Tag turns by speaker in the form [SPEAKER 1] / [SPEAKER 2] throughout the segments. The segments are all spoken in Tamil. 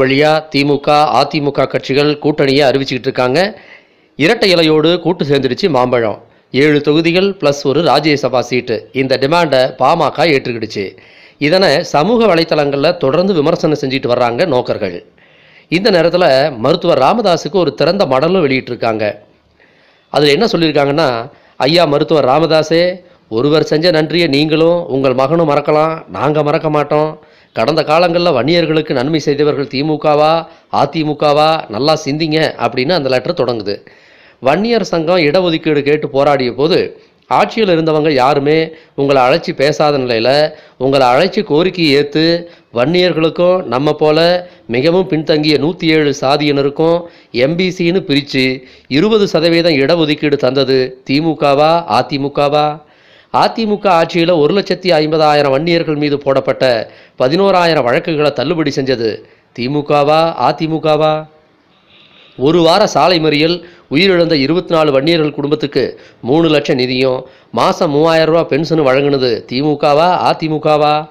[SPEAKER 1] வழியா திமுக அதிமுக கட்சிகள் கூட்டணியை அறிவிச்சுக்கிட்டு இருக்காங்க. இரட்டை இலையோடு கூட்டு சேர்ந்துடுச்சு மாம்பழம். ஏழு தொகுதிகள் ப்ளஸ் ஒரு ராஜ்யசபா சீட்டு. இந்த டிமாண்டை பாமக ஏற்றுக்கிடுச்சு. இதனை சமூக வலைத்தளங்களில் தொடர்ந்து விமர்சனம் செஞ்சுட்டு வர்றாங்க நோக்கர்கள். இந்த நேரத்தில் மருத்துவர் ராமதாஸுக்கு ஒரு திறந்த மடலும் வெளியிட்டிருக்காங்க. அதில் என்ன சொல்லியிருக்காங்கன்னா ஐயா மருத்துவர் ராமதாஸே ஒருவர் செஞ்ச நன்றியை நீங்களும் உங்கள் மகனும் மறக்கலாம் நாங்கள் மறக்க மாட்டோம். கடந்த காலங்களில் வன்னியர்களுக்கு நன்மை செய்தவர்கள் திமுகவா அதிமுகவா? நல்லா சிந்திங்க அப்படின்னு அந்த லெட்டர் தொடங்குது. வன்னியர் சங்கம் இடஒதுக்கீடு கேட்டு போராடிய போது ஆட்சியில் இருந்தவங்க யாருமே உங்களை அழைச்சி பேசாத நிலையில் உங்களை அழைச்சி கோரிக்கையை ஏற்று வன்னியர்களுக்கும் நம்ம போல மிகவும் பின்தங்கிய நூற்றி ஏழு சாதியினருக்கும் எம்பிசின்னு பிரித்து இருபது சதவீதம் இடஒதுக்கீடு தந்தது திமுகவா அதிமுகவா? அதிமுக ஆட்சியில் ஒரு லட்சத்தி ஐம்பதாயிரம் வன்னியர்கள் மீது போடப்பட்ட பதினோராயிரம் வழக்குகளை தள்ளுபடி செஞ்சது. திமுகவா? அதிமுகவா? ஒரு வார சாலை மறியல் உயிரிழந்த இருபத்தி நாலு வன்னியர்கள் குடும்பத்துக்கு மூணு லட்சம் நிதியும் மாதம் மூவாயிரம் ரூபா பென்ஷனும் வழங்கினது திமுகவா? அதிமுகவா?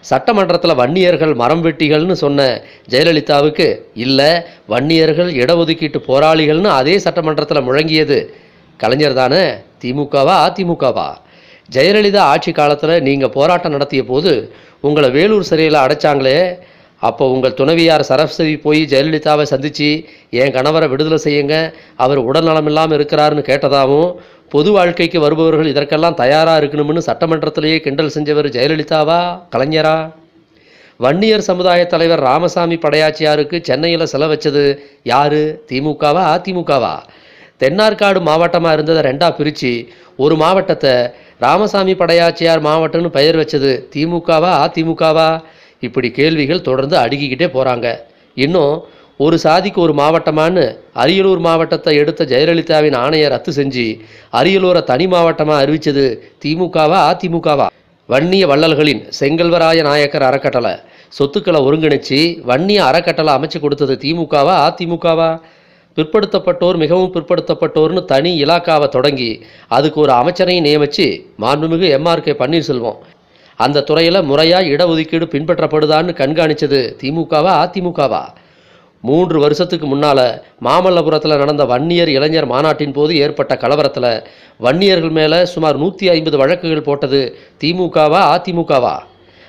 [SPEAKER 1] சட்டமன்றத்தில் வன்னியர்கள் மரம் வெட்டிகள்னு சொன்ன ஜெயலலிதாவுக்கு இல்லை வன்னியர்கள் இடஒதுக்கீட்டு போராளிகள்னு அதே சட்டமன்றத்தில் முழங்கியது. கலைஞர் தானே? திமுகவா? அதிமுகவா? ஜெயலலிதா ஆட்சி காலத்தில் நீங்கள் போராட்டம் நடத்திய போது உங்களை வேலூர் சிறையில் அடைச்சாங்களே அப்போ உங்கள் துணைவியார் சரஸ்வதி போய் ஜெயலலிதாவை சந்தித்து என் கணவரை விடுதலை செய்யுங்க அவர் உடல்நலம் இல்லாமல் இருக்கிறாருன்னு கேட்டதாகவும் பொது வாழ்க்கைக்கு வருபவர்கள் இதற்கெல்லாம் தயாராக இருக்கணும்னு சட்டமன்றத்திலேயே கிண்டல் செஞ்சவர் ஜெயலலிதாவா கலைஞரா? வன்னியர் சமுதாய தலைவர் ராமசாமி படையாச்சியாருக்கு சென்னையில் செல வச்சது யாரு? திமுகவா அதிமுகவா? தென்னார்காடு மாவட்டமாக இருந்ததை ரெண்டாக பிரித்து ஒரு மாவட்டத்தை ராமசாமி படையாச்சியார் மாவட்டம்னு பெயர் வச்சது திமுகவா அதிமுகவா? இப்படி கேள்விகள் தொடர்ந்து அடுக்கிக்கிட்டே போகிறாங்க இன்னும் ஒரு சாதிக்கு ஒரு மாவட்டமான்னு அரியலூர் மாவட்டத்தை எடுத்த ஜெயலலிதாவின் ஆணையை ரத்து செஞ்சு அரியலூரை தனி மாவட்டமாக அறிவித்தது திமுகவா அதிமுகவா? வன்னிய வள்ளல்களின் செங்கல்வராய நாயக்கர் அறக்கட்டளை சொத்துக்களை ஒருங்கிணைச்சு வன்னிய அறக்கட்டளை அமைச்சு கொடுத்தது திமுகவா அதிமுகவா? பிற்படுத்தப்பட்டோர் மிகவும் பிற்படுத்தப்பட்டோர்னு தனி இலாக்காவை தொடங்கி அதுக்கு ஒரு அமைச்சரையும் நியமித்து மாண்புமிகு எம்ஆர்கே பன்னீர்செல்வம். அந்த துறையில் முறையாக இடஒதுக்கீடு பின்பற்றப்படுதான்னு கண்காணிச்சது திமுகவா அதிமுகவா? மூன்று வருஷத்துக்கு முன்னால் மாமல்லபுரத்தில் நடந்த வன்னியர் இளைஞர் மாநாட்டின் போது ஏற்பட்ட கலவரத்தில் வன்னியர்கள் மேலே சுமார் நூற்றி ஐம்பது வழக்குகள் போட்டது திமுகவா அதிமுகவா?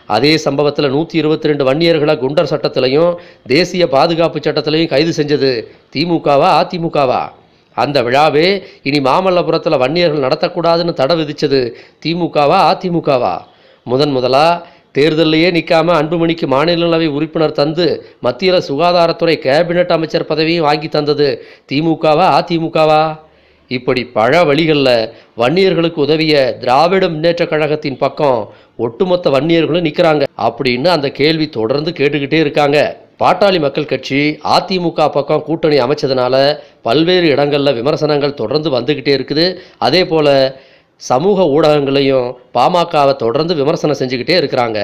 [SPEAKER 1] அதே சம்பவத்தில் நூற்றி இருபத்தி ரெண்டு வன்னியர்களை குண்டர் சட்டத்திலையும் தேசிய பாதுகாப்பு சட்டத்திலையும் கைது செஞ்சது திமுகவா அதிமுகவா? அந்த விழாவே இனி மாமல்லபுரத்தில் வன்னியர்கள் நடத்தக்கூடாதுன்னு தடை விதிச்சது திமுகவா அதிமுகவா? முதன் முதலாக தேர்தலையே நிற்காம அன்புமணிக்கு மாநிலங்களவை உறுப்பினர் தந்து மத்தியில் சுகாதாரத்துறை கேபினட் அமைச்சர் பதவியும் வாங்கி தந்தது திமுகவா அதிமுகவா? இப்படி பல வழிகளில் வன்னியர்களுக்கு உதவிய திராவிட முன்னேற்ற கழகத்தின் பக்கம் ஒட்டுமொத்த வன்னியர்களும் நிற்கிறாங்க அப்படின்னு அந்த கேள்வி தொடர்ந்து கேட்டுக்கிட்டே இருக்காங்க. பாட்டாளி மக்கள் கட்சி அதிமுக பக்கம் கூட்டணி அமைச்சதுனால பல்வேறு இடங்களில் விமர்சனங்கள் தொடர்ந்து வந்துக்கிட்டே இருக்குது. அதே போல் சமூக ஊடகங்களையும் பாமகவை தொடர்ந்து விமர்சனம் செஞ்சுக்கிட்டே இருக்கிறாங்க.